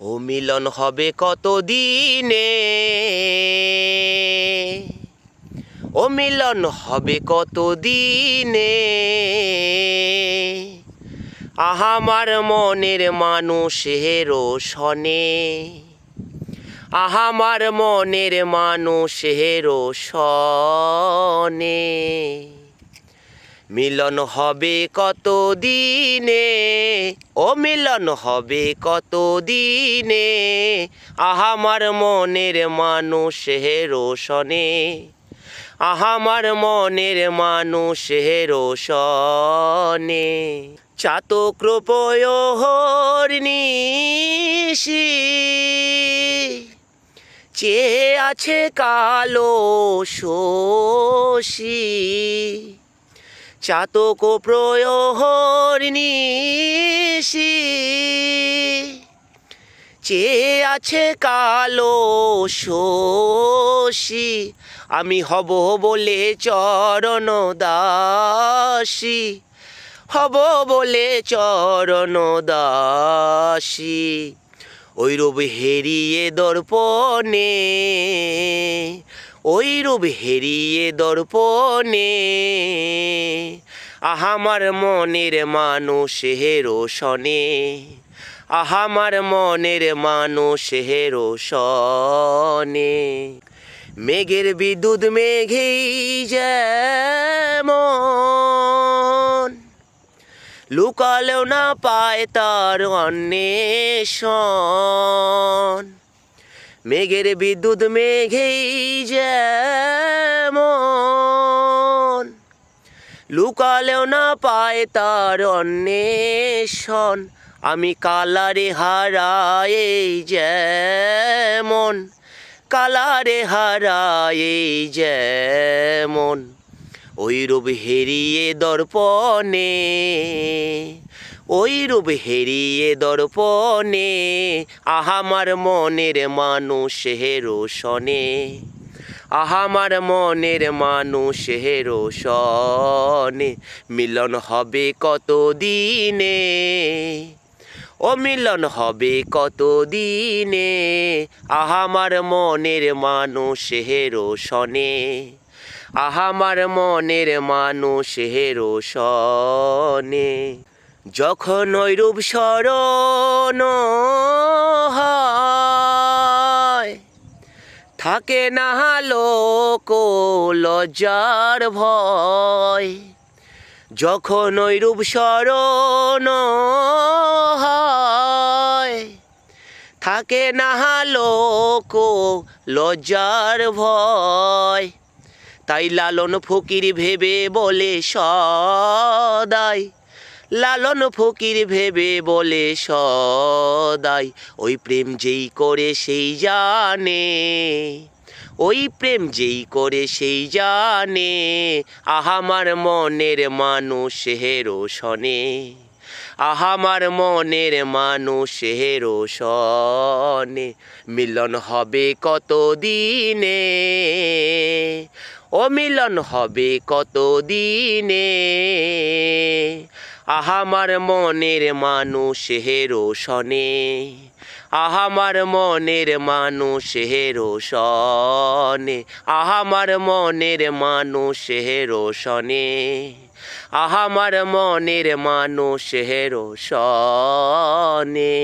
ও মিলন হবে কত দিনে ও মিলন হবে কত দিনে আহামার মনের মানুষের সনে আহামার মনের মানুষের সনে মিলন হবে কত দিনে ও মিলন হবে কত দিনে আহামার মনের মানুষের সনে আহামার মনের মানুষের সনে চাতক হরিণীষি চেয়ে আছে কালো শোষী চাতক প্রয়হরিণীষি চেয়ে আছে কালো শোষী আমি হব বলে চরণ দাসী, হব বলে চরণ দাসী ওই রূপ হেরিয়ে দর্পণে ওই রূপ হেরিয়ে দর্পণে। আহামার মনের মানুষের সনে আহামার মনের মানুষের সনে মেঘের বিদ্যুৎ মেঘেই যেমন, লুকালেও না পায় তার অন্বেষণ। মেঘের বিদ্যুৎ মেঘেই যেমন লুকালেও না পায় তার অন্বেষণ। আমি কালারে হারাই যেমন, কালারে হারাই যেমন। ওই রূপ হেরিয়ে দর্পণে ওই রূপ হেরিয়ে দর্পণে আহামার মনের মানুষের সনে আহামার মনের মানুষের সনে মিলন হবে কত দিনে ও মিলন হবে কত দিনে আহামার মনের মানুষের সনে আহামার মনের মানুষের সনে যখন ওই রূপ স্মরণ হয় থাকে না লোক লজ্জার ভয়। যখন ওই রূপ স্মরণ থাকে না লোক লজ্জার ভয়। তাই লালন ফকির ভেবে বলে সদাই লালন ফকির ভেবে বলে সদাই, ওই প্রেম যেই করে সেই জানে, ওই প্রেম যেই করে সেই জানে আহামার মনের মানুষের সনে আহামার মনের মানুষের শনে মিলন হবে কত দিনে ও মিলন হবে কত দিনে আহামার মনের মানুষের সনে আহামার মনের মানুষের সনে আহামার মনের মানুষের সনে আহামার মনের মানুষের সনে